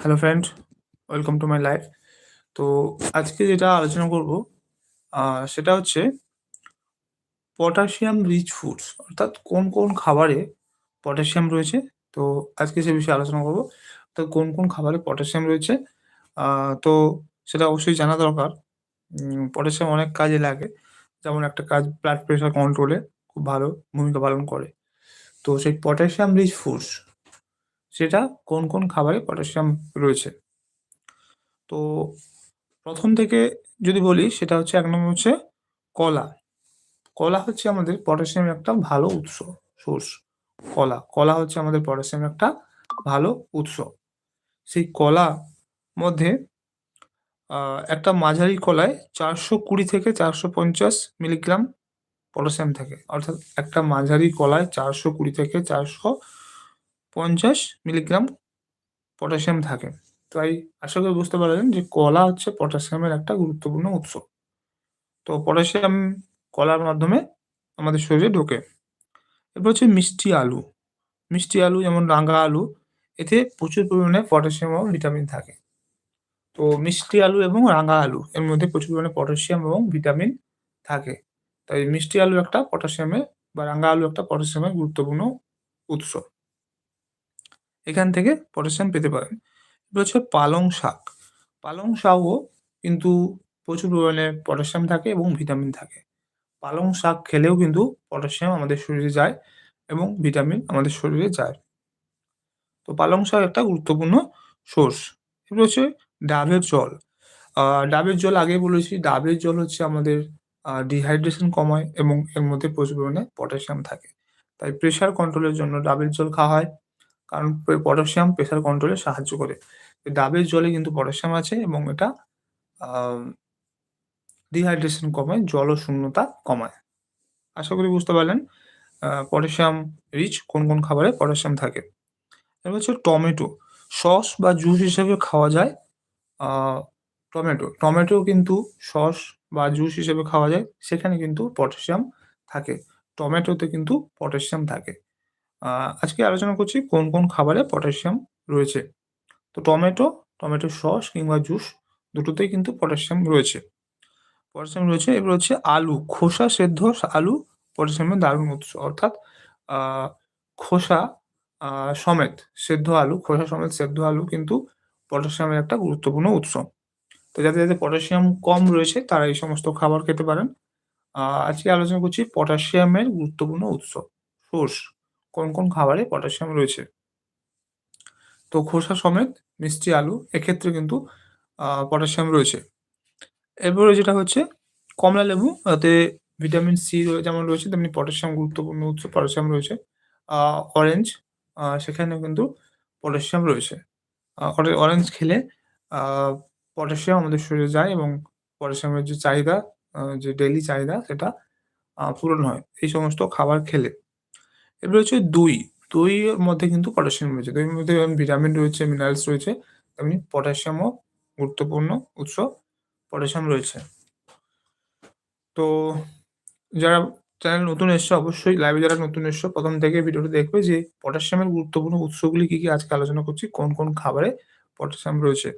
Hello friend welcome to my life তো আজকে যেটা আলোচনা করব সেটা হচ্ছে পটাশিয়াম রিচ ফুডস অর্থাৎ কোন কোন খাবারে পটাশিয়াম রয়েছে। তো আজকে সে বিষয়ে আলোচনা করব, তো কোন কোন খাবারে পটাশিয়াম রয়েছে। তো সেটা অবশ্যই জানা দরকার। পটাশিয়াম অনেক কাজে লাগে, যেমন একটা কাজ ব্লাড প্রেশার কন্ট্রোলে খুব ভালো ভূমিকা পালন করে। তো সেই পটাশিয়াম রিচ ফুডস সেটা কোন কোন খাবারে পটাশিয়াম রয়েছে। তো প্রথম থেকে যদি বলি, সেটা হচ্ছে এক নম্বর হচ্ছে কলা। কলা হচ্ছে আমাদের পটাশিয়ামের একটা ভালো উৎস সোর্স কলা। কলা হচ্ছে আমাদের পটাশিয়ামের একটা ভালো উৎস। সেই কলা মধ্যে একটা মাঝারি কলায় চারশো কুড়ি থেকে চারশো পঞ্চাশ মিলিগ্রাম পটাশিয়াম থাকে। অর্থাৎ একটা মাঝারি কলায় চারশো কুড়ি থেকে চারশো পঞ্চাশ মিলিগ্রাম পটাশিয়াম থাকে। তাই আশা করি বুঝতে পারলেন যে কলা হচ্ছে পটাশিয়ামের একটা গুরুত্বপূর্ণ উৎস। তো পটাশিয়াম কলার মাধ্যমে আমাদের শরীরে ঢোকে। এরপর হচ্ছে মিষ্টি আলু। মিষ্টি আলু যেমন রাঙা আলু, এতে প্রচুর পরিমাণে পটাশিয়াম এবং ভিটামিন থাকে। তো মিষ্টি আলু এবং রাঙা আলু, এর মধ্যে প্রচুর পরিমাণে পটাশিয়াম এবং ভিটামিন থাকে। তাই মিষ্টি আলু একটা পটাশিয়ামের বা রাঙা আলু একটা পটাশিয়ামের গুরুত্বপূর্ণ উৎস। এখান থেকে পটাশিয়াম পেতে পারেন। এবার হচ্ছে পালং শাক। পালং শাকও কিন্তু প্রচুর পরিমাণে পটাশিয়াম থাকে এবং ভিটামিন থাকে। পালং শাক খেলেও কিন্তু পটাশিয়াম আমাদের শরীরে যায় এবং ভিটামিন আমাদের শরীরে যায়। তো পালং শাক একটা গুরুত্বপূর্ণ সোর্স এবার হচ্ছে ডাবের জল। ডাবের জল আগে বলেছি, ডাবের জল হচ্ছে আমাদের ডিহাইড্রেশন কমায় এবং এর মধ্যে প্রচুর পরিমাণে পটাশিয়াম থাকে। তাই প্রেশার কন্ট্রোলের জন্য ডাবের জল খাওয়া হয়। কারণ পটাশিয়াম প্রেশার কন্ট্রোলে সাহায্য করে। ডাবের জলে কিন্তু পটাশিয়াম আছে এবং এটা ডিহাইড্রেশন কমায়, জল শূন্যতা কমায়। আশা করি বুঝতে পারলেন পটাশিয়াম রিচ কোন কোন খাবারে পটাশিয়াম থাকে। এবার হচ্ছে টমেটো। সস বা জুস হিসেবে খাওয়া যায় টমেটো। টমেটো কিন্তু সস বা জুস হিসেবে খাওয়া যায়, সেখানে কিন্তু পটাশিয়াম থাকে। টমেটোতে কিন্তু পটাশিয়াম থাকে। আজকে আলোচনা করছি কোন কোন খাবারে পটাশিয়াম রয়েছে। তো টমেটো টমেটো সস কিংবা জুস দুটোতেই কিন্তু পটাশিয়াম রয়েছে। পটাশিয়াম রয়েছে, এবার হচ্ছে আলু, খোসা সেদ্ধ আলু পটাশিয়ামের দারুণ উৎস। অর্থাৎ খোসা সমেত সেদ্ধ আলু, খোসা সমেত সেদ্ধ আলু কিন্তু পটাশিয়ামের একটা গুরুত্বপূর্ণ উৎস। তো যাদের যাদের পটাশিয়াম কম রয়েছে, তারা এই সমস্ত খাবার খেতে পারেন। আজকে আলোচনা করছি পটাশিয়ামের গুরুত্বপূর্ণ উৎস, সোর্স। কোন কোন খাবারে পটাশিয়াম রয়েছে? তো খোসা সমেত মিষ্টি আলু, এক্ষেত্রে কিন্তু পটাশিয়াম রয়েছে। এরপরে যেটা হচ্ছে, কমলা লেবু, তাতে ভিটামিন সি যেমন রয়েছে, তেমনি পটাশিয়াম গুরুত্বপূর্ণ উৎস পটাশিয়াম রয়েছে। অরেঞ্জ সেখানে কিন্তু পটাশিয়াম রয়েছে। অরেঞ্জ খেলে পটাশিয়াম আমাদের শরীরে যায় এবং পটাশিয়ামের যে চাহিদা যে ডেলি চাহিদা, সেটা পূরণ হয়। এই সমস্ত খাবার খেলে। এবার হচ্ছে দই। দইয়ের মধ্যে কিন্তু পটাশিয়াম রয়েছে। দইয়ের মধ্যে ভিটামিন রয়েছে মিনারেলস রয়েছে, তেমনি পটাশিয়ামও গুরুত্বপূর্ণ উৎস পটাশিয়াম রয়েছে। তো যারা চ্যানেল নতুন এসছো, অবশ্যই লাইভে যারা নতুন এসছো, প্রথম থেকে ভিডিওটি দেখবে যে পটাশিয়ামের গুরুত্বপূর্ণ উৎসগুলি কি কি আজকে আলোচনা করছি, কোন কোন খাবারে পটাশিয়াম রয়েছে।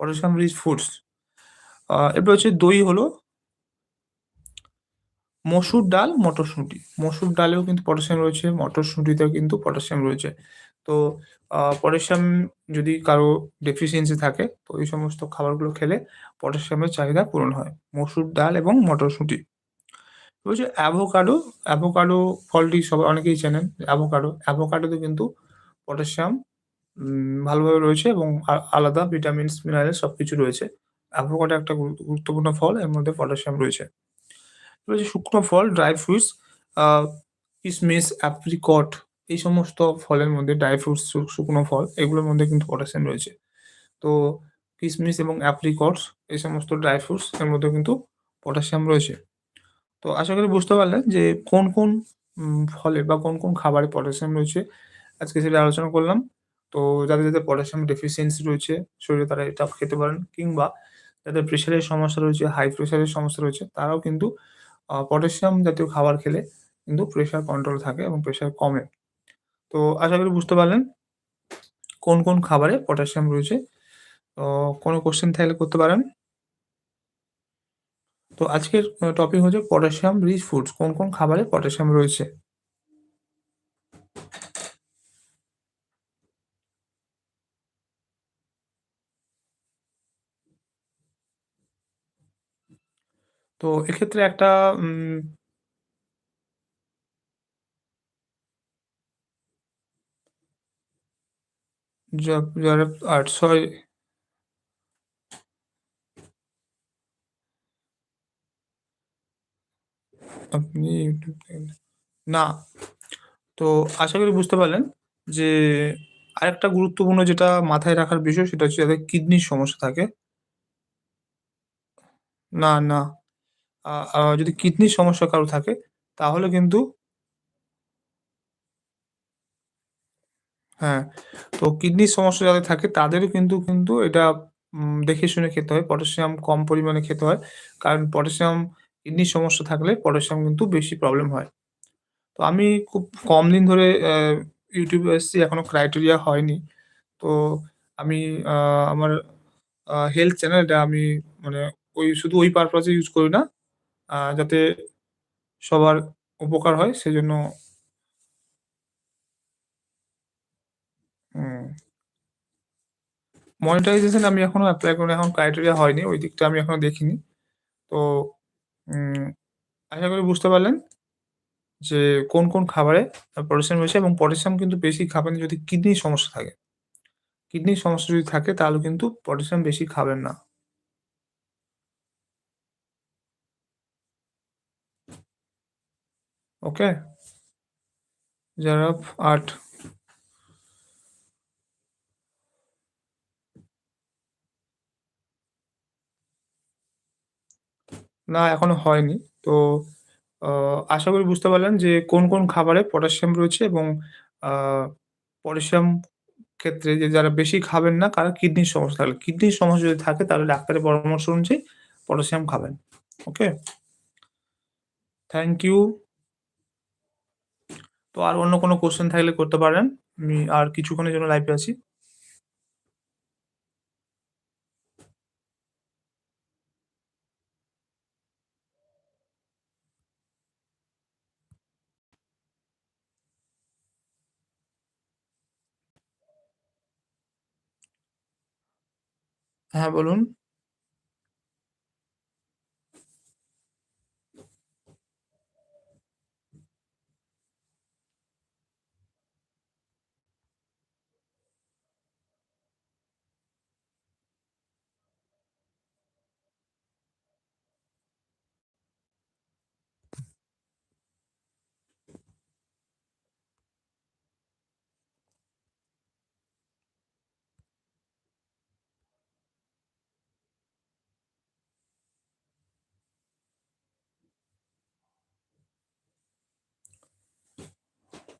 পটাশিয়াম রিচ ফুডস এরপর হচ্ছে দই হলো মসুর ডাল, মটরশুঁটি। মসুর ডালেও কিন্তু পটাশিয়াম রয়েছে, মটরশুঁটিতেও কিন্তু পটাশিয়াম রয়েছে। তো পটাশিয়াম যদি কারও ডেফিসিয়েন্সি থাকে, তো এই সমস্ত খাবারগুলো খেলে পটাশিয়ামের চাহিদা পূরণ হয়। মসুর ডাল এবং মটরশুঁটি। বলছে অ্যাভোকাডো অ্যাভোকাডো ফলটি সবাই অনেকেই চেনেন অ্যাভোকাডো অ্যাভোকাডোতে কিন্তু পটাশিয়াম ভালোভাবে রয়েছে এবং আলাদা ভিটামিনস মিনারেল সব কিছু রয়েছে। অ্যাভোকাডো একটা গুরুত্বপূর্ণ ফল, এর মধ্যে পটাশিয়াম রয়েছে। রয়েছে শুকনো ফল ড্রাই ফ্রুটস কিসমিস অ্যাপ্রিকট এই সমস্ত ফলের মধ্যে ড্রাই ফ্রুটস শুকনো ফল, এগুলোর মধ্যে কিন্তু পটাশিয়াম রয়েছে। তো কিসমিস এবং অ্যাপ্রিকটস এই সমস্ত ড্রাই ফ্রুটস এর মধ্যে কিন্তু পটাশিয়াম রয়েছে। তো আশা করি বুঝতে পারলেন যে কোন কোন ফলে বা কোন কোন খাবারে পটাশিয়াম রয়েছে। আজকে সেটা আলোচনা করলাম। তো যাদের যাদের পটাশিয়াম ডেফিসিয়েন্সি রয়েছে, শরীরে তারা এটা খেতে পারেন কিংবা যাদের প্রেশারের সমস্যা রয়েছে হাই প্রেশারের সমস্যা রয়েছে, তারাও কিন্তু পটাশিয়াম জাতীয় খাবার খেলে কিন্তু প্রেশার কন্ট্রোল থাকে এবং প্রেশার কমে তো আশা করি বুঝতে পারলেন কোন, কোন খাবারে পটাশিয়াম রয়েছে? তো কোনো কোশ্চেন থাকলে করতে পারেন। তো আজকের টপিক হচ্ছে পটাশিয়াম রিচ ফুডস কোন, কোন খাবারে পটাশিয়াম রয়েছে? তো এক্ষেত্রে একটা উম জ যারা আর্ট সরি আপনি না। তো আশা করি বুঝতে পারলেন যে আরেকটা গুরুত্বপূর্ণ যেটা মাথায় রাখার বিষয় সেটা হচ্ছে যাদের কিডনির সমস্যা থাকে না, না। যদি কিডনির সমস্যা কারও থাকে তাহলে কিন্তু হ্যাঁ, তো কিডনির সমস্যা যাদের থাকে তাদেরও কিন্তু, কিন্তু এটা দেখে শুনে খেতে হয়। পটাশিয়াম কম পরিমাণে খেতে হয়। কারণ পটাশিয়াম কিডনির সমস্যা থাকলে পটাশিয়াম কিন্তু বেশি প্রবলেম হয়। তো আমি খুব কম দিন ধরে এ এসেছি এখনও ক্রাইটেরিয়া হয়নি। তো আমি আমার হেলথ চ্যানেলটা আমি মানে ওই শুধু ওই পারপাস ইউজ করি না। যাতে সবার উপকার হয় সেজন্য। মনিটাইজেশন আমি এখনও অ্যাপ্লাই করিনি। এখন ক্রাইটেরিয়া হয়নি। ওই দিকটা আমি এখনও দেখিনি। তো আশা করি বুঝতে পারলেন যে কোন, কোন খাবারে পটাশিয়াম রয়েছে এবং পটাশিয়াম কিন্তু বেশি খাবেন যদি কিডনির সমস্যা থাকে। কিডনির সমস্যা যদি থাকে তাহলে কিন্তু পটাশিয়াম বেশি খাবেন না। ওকে? যারা আর্ট না এখনও হয়নি। তো আশা করি বুঝতে পারলেন যে কোন, কোন খাবারে পটাশিয়াম রয়েছে এবং পটাশিয়াম ক্ষেত্রে যে যারা বেশি খাবেন না কারও কিডনির সমস্যা থাকলে। কিডনির সমস্যা যদি থাকে তাহলে ডাক্তারের পরামর্শ অনুযায়ী পটাশিয়াম খাবেন। ওকে? Thank you. তো আর অন্য কোনো কোয়েশ্চেন থাকলে করতে পারেন। আমি আর কিছুক্ষণের জন্য লাইভে আছি। হ্যাঁ, বলুন।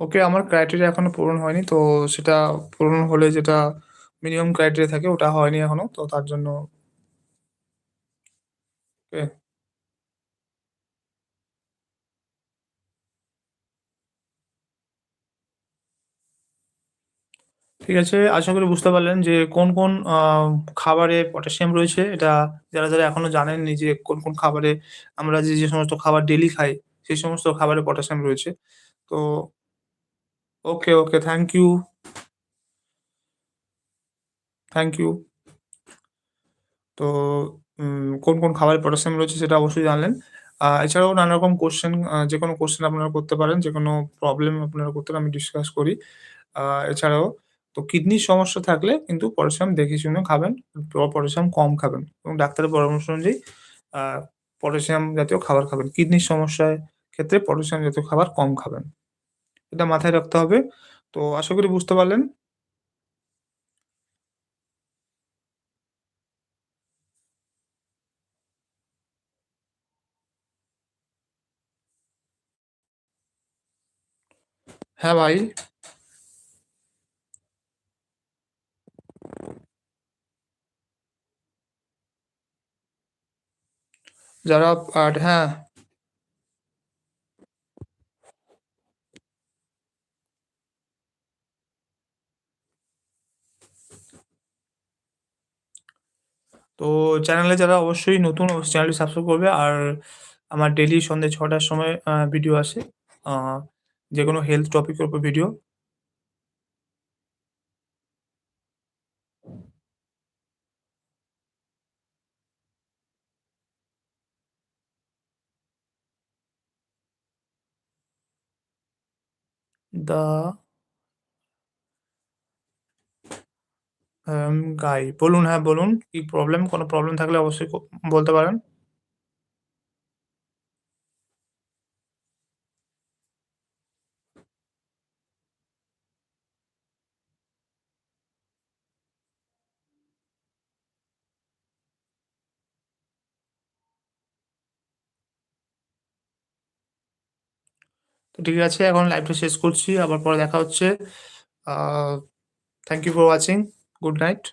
ওকে, আমার ক্রাইটেরিয়া এখনও পূরণ হয়নি। তো সেটা পূরণ হলে যেটা মিনিমাম ক্রাইটেরিয়া থাকে ওটা হয়নি এখনও। তো তার জন্য ওকে। ঠিক আছে। আশা করি বুঝতে পারলেন যে কোন, কোন খাবারে পটাশিয়াম রয়েছে। এটা যারা, যারা এখনও জানেননি যে কোন, কোন খাবারে আমরা যে, যে সমস্ত খাবার ডেলি খাই, সেই সমস্ত খাবারে পটাশিয়াম রয়েছে। তো okay, okay. Thank you. Thank you. তো কোন, কোন খাবারে পটাশিয়াম রয়েছে সেটা অবশ্যই জানলেন। এছাড়াও নানা রকম কোয়েশ্চেন যে কোনো কোয়েশ্চেন আপনারা করতে পারেন। যে কোনো প্রবলেম আপনারা করতে আমি ডিসকাস করি। এছাড়াও তো কিডনির সমস্যা থাকলে কিন্তু পটাশিয়াম দেখে শুনে খাবেন। পটাশিয়াম কম খাবেন এবং ডাক্তারের পরামর্শ অনুযায়ী পটাশিয়াম জাতীয় খাবার খাবেন। কিডনির সমস্যার ক্ষেত্রে পটাশিয়াম জাতীয় খাবার কম খাবেন। এটা মাথায় রাখতে হবে। তো আশা করি বুঝতে পারলেন। হ্যাঁ, ভাই। যারা আট হ্যাঁ। তো চ্যানেলে যারা অবশ্যই নতুন চ্যানেলটি সাবস্ক্রাইব করবে আর আমার ডেইলি সন্ধ্যে ছটার সময় ভিডিও আসে। যে কোনো হেলথ টপিকের উপর ভিডিও। দ্য গাই বলুন, হ্যাঁ বলুন কি প্রবলেম? কোনো প্রবলেম থাকলে অবশ্যই বলতে পারেন। তো ঠিক আছে এখন লাইভটা শেষ করছি। আবার পরে দেখা হচ্ছে। আ thank you for watching. good night.